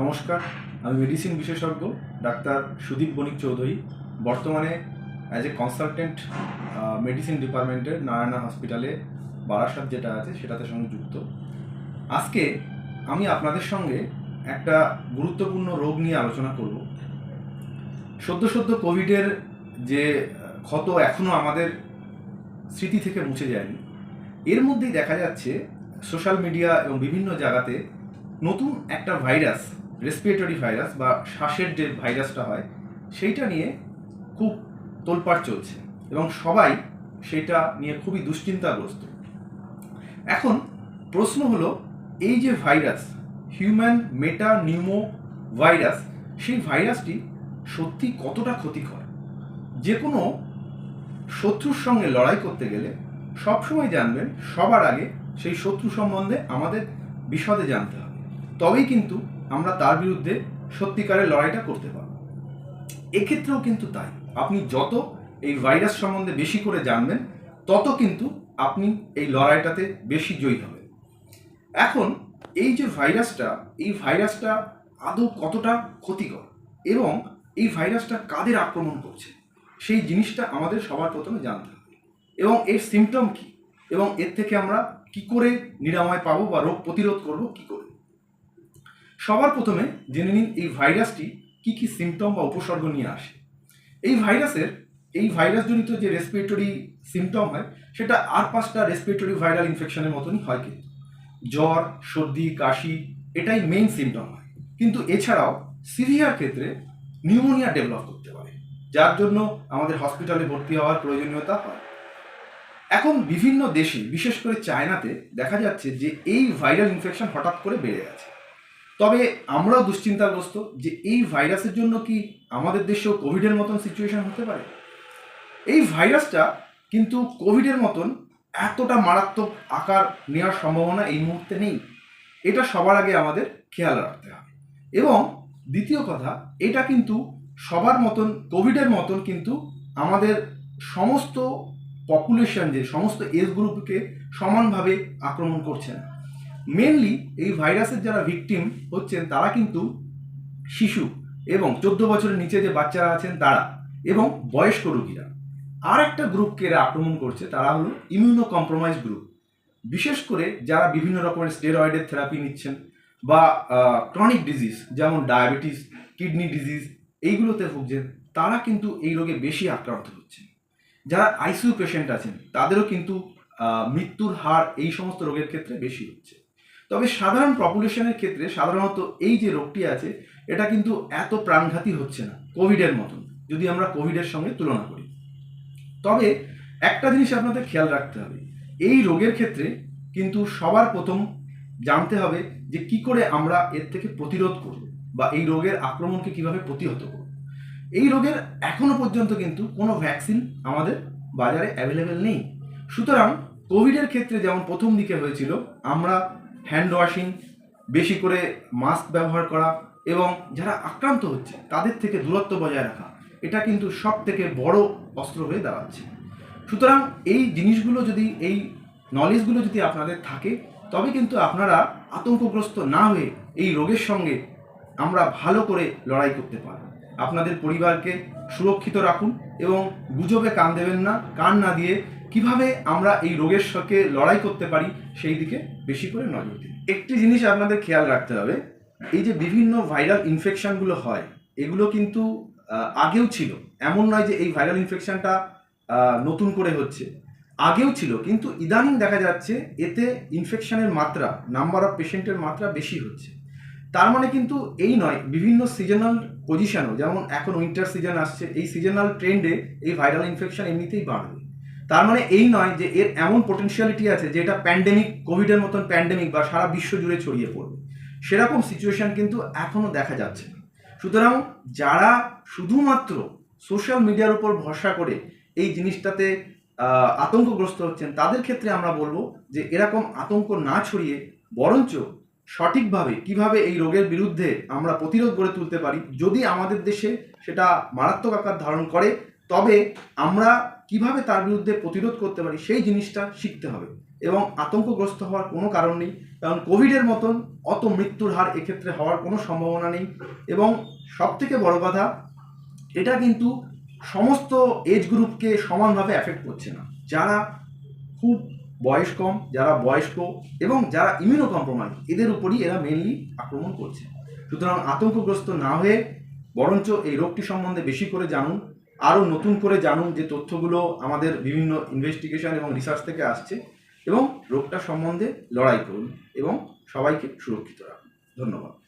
নমস্কার, আমি মেডিসিন বিশেষজ্ঞ ডাক্তার সুদীপ বণিক চৌধুরী। বর্তমানে অ্যাজ এ কনসালটেন্ট মেডিসিন ডিপার্টমেন্টের নারায়ণা হসপিটালে বারাসাত যেটা আছে সেটাতে সঙ্গে যুক্ত। আজকে আমি আপনাদের সঙ্গে একটা গুরুত্বপূর্ণ রোগ নিয়ে আলোচনা করব। সদ্য সদ্য কোভিডের যে ক্ষত এখনও আমাদের স্মৃতি থেকে মুছে যায়নি, এর মধ্যেই দেখা যাচ্ছে সোশ্যাল মিডিয়া এবং বিভিন্ন জায়গাতে নতুন একটা ভাইরাস রেসপিরেটরি ভাইরাস বা শ্বাসের যে ভাইরাসটা হয়, সেইটা নিয়ে খুব তোলপাড় চলছে এবং সবাই সেটা নিয়ে খুবই দুশ্চিন্তাগ্রস্ত। এখন প্রশ্ন হলো, এই যে virus human metapneumovirus সেই ভাইরাসটি সত্যি কতটা ক্ষতিকর? যে কোনো শত্রুর সঙ্গে লড়াই করতে গেলে সবসময় জানবেন, সবার আগে সেই শত্রু সম্বন্ধে আমাদের বিশদে জানতে হবে। তবেই কিন্তু আমরা তার বিরুদ্ধে সত্যিকারের লড়াইটা করতে পারব। এক্ষেত্রেও কিন্তু তাই। আপনি যত এই ভাইরাস সম্বন্ধে বেশি করে জানবেন, তত কিন্তু আপনি এই লড়াইটাতে বেশি জয়ী হবেন। এখন এই যে ভাইরাসটা, এই ভাইরাসটা আদৌ কতটা ক্ষতিকর এবং এই ভাইরাসটা কাদের আক্রমণ করছে, সেই জিনিসটা আমাদের সবার প্রথমে জানতে হবে। এবং এর সিমটম কি? এবং এর থেকে আমরা কি করে নিরাময় পাবো বা রোগ প্রতিরোধ করব, কি করে? সবার প্রথমে জেনে নিন এই ভাইরাসটি কি কি সিমটম বা উপসর্গ নিয়ে আসে। এই ভাইরাসের, এই ভাইরাসজনিত যে রেসপিরেটরি সিমটম হয়, সেটা আর পাঁচটা রেসপিরেটরি ভাইরাল ইনফেকশনের মতনই হয় কিন্তু। জ্বর, সর্দি, কাশি, এটাই মেইন সিমটম হয়। কিন্তু এছাড়াও সিভিয়ার ক্ষেত্রে নিউমোনিয়া ডেভেলপ করতে পারে, যার জন্য আমাদের হসপিটালে ভর্তি হওয়ার প্রয়োজনীয়তা হয়। এখন বিভিন্ন দেশে, বিশেষ করে চায়নাতে দেখা যাচ্ছে যে এই ভাইরাল ইনফেকশন হঠাৎ করে বেড়ে গেছে। তবে আমরাও দুশ্চিন্তাগ্রস্ত যে এই ভাইরাসের জন্য কি আমাদের দেশেও কোভিডের মতন সিচুয়েশন হতে পারে? এই ভাইরাসটা কিন্তু কোভিডের মতন এতটা মারাত্মক আকার নেওয়ার সম্ভাবনা এই মুহূর্তে নেই। এটা সবার আগে আমাদের খেয়াল রাখতে হবে। এবং দ্বিতীয় কথা, এটা কিন্তু সবার মতন, কোভিডের মতন কিন্তু আমাদের সমস্ত পপুলেশন যে সমস্ত এজ গ্রুপকে সমানভাবে আক্রমণ করছে না। মেনলি এই ভাইরাসের যারা ভিকটিম হচ্ছেন, তারা কিন্তু শিশু এবং চোদ্দ বছরের নিচে যে বাচ্চারা আছেন, তারা এবং বয়স্ক রোগীরা। আর একটা গ্রুপকে এরা আক্রমণ করছে, তারা হলো ইমিউনো কম্প্রোমাইজ গ্রুপ বিশেষ করে যারা বিভিন্ন রকমের স্টেরয়েডের থেরাপি নিচ্ছেন বা ক্রনিক ডিজিজ যেমন ডায়াবেটিস কিডনি ডিজিজ এইগুলোতে ভুগছেন, তারা কিন্তু এই রোগে বেশি আক্রান্ত হচ্ছেন। যারা আইসিইউ পেশেন্ট আছেন, তাদেরও কিন্তু মৃত্যুর হার এই সমস্ত রোগের ক্ষেত্রে বেশি হচ্ছে। তবে সাধারণ পপুলেশনের ক্ষেত্রে সাধারণত এই যে রোগটি আছে, এটা কিন্তু এত প্রাণঘাতী হচ্ছে না কোভিডের মতন, যদি আমরা কোভিডের সঙ্গে তুলনা করি। তবে একটা জিনিস আপনাদের খেয়াল রাখতে হবে, এই রোগের ক্ষেত্রে কিন্তু সবার প্রথম জানতে হবে যে কি করে আমরা এর থেকে প্রতিরোধ করব বা এই রোগের আক্রমণকে কীভাবে প্রতিহত করব। এই রোগের এখনও পর্যন্ত কিন্তু কোনো ভ্যাকসিন আমাদের বাজারে অ্যাভেলেবেল নেই। সুতরাং কোভিডের ক্ষেত্রে যেমন প্রথম দিকে হয়েছিল, আমরা হ্যান্ড ওয়াশিং বেশি করে মাস্ক ব্যবহার করা এবং যারা আক্রান্ত হচ্ছে, তাদের থেকে দূরত্ব বজায় রাখা, এটা কিন্তু সব থেকে বড় অস্ত্র হয়ে দাঁড়াচ্ছে। সুতরাং এই জিনিসগুলো যদি, এই নলেজগুলো যদি আপনাদের থাকে, তবে কিন্তু আপনারা আতঙ্কগ্রস্ত না হয়ে এই রোগের সঙ্গে আমরা ভালো করে লড়াই করতে পারব। আপনাদের পরিবারকে সুরক্ষিত রাখুন এবং গুজবে কান দেবেন না, কান না দিয়ে কীভাবে আমরা এই রোগের সঙ্গে লড়াই করতে পারি, সেই দিকে বেশি করে নজর দিন। একটি জিনিস আপনাদের খেয়াল রাখতে হবে, এই যে বিভিন্ন ভাইরাল ইনফেকশনগুলো হয়, এগুলো কিন্তু আগেও ছিল। এমন নয় যে এই ভাইরাল ইনফেকশনটা নতুন করে হচ্ছে। আগেও ছিল, কিন্তু ইদানিং দেখা যাচ্ছে এতে ইনফেকশনের মাত্রা নাম্বার অফ পেশেন্টের মাত্রা বেশি হচ্ছে। তার মানে কিন্তু এই নয়, বিভিন্ন সিজনাল পজিশনও যেমন এখন উইন্টার সিজন আসছে, এই সিজনাল ট্রেন্ডে এই ভাইরাল ইনফেকশন এমনিতেই বাড়বে। তার মানে এই নয় যে এর এমন পোটেনশিয়ালিটি আছে যে এটা প্যান্ডেমিক কোভিডের মতন প্যান্ডেমিক বা সারা বিশ্ব জুড়ে ছড়িয়ে পড়বে। সেরকম সিচুয়েশন কিন্তু এখনও দেখা যাচ্ছে না। সুতরাং যারা শুধুমাত্র সোশ্যাল মিডিয়ার উপর ভরসা করে এই জিনিসটাতে আতঙ্কগ্রস্ত হচ্ছেন, তাদের ক্ষেত্রে আমরা বলব যে এরকম আতঙ্ক না ছড়িয়ে বরঞ্চ সঠিকভাবে কীভাবে এই রোগের বিরুদ্ধে আমরা প্রতিরোধ গড়ে তুলতে পারি, যদি আমাদের দেশে সেটা মারাত্মক আকার ধারণ করে, তবে আমরা কীভাবে তার বিরুদ্ধে প্রতিরোধ করতে পারি সেই জিনিসটা শিখতে হবে। এবং আতঙ্কগ্রস্ত হওয়ার কোনো কারণ নেই, কারণ কোভিডের মতন অত মৃত্যুর হার এক্ষেত্রে হওয়ার কোনো সম্ভাবনা নেই। এবং সবথেকে বড় কথা এটা কিন্তু সমস্ত এজ গ্রুপকে সমানভাবে অ্যাফেক্ট করছে না। যারা খুব বয়স কম যারা বয়স্ক এবং যারা ইমিউনো কম্প্রোমাইজ এদের উপরই এরা মেনলি আক্রমণ করছে। সুতরাং আতঙ্কগ্রস্ত না হয়ে বরঞ্চ এই রোগটি সম্বন্ধে বেশি করে জানুন। আরও নতুন করে জানুন যে তথ্যগুলো আমাদের বিভিন্ন ইনভেস্টিগেশন এবং রিসার্চ থেকে আসছে এবং রোগটা সম্বন্ধে লড়াই করুন এবং সবাইকে সুরক্ষিত রাখুন। ধন্যবাদ।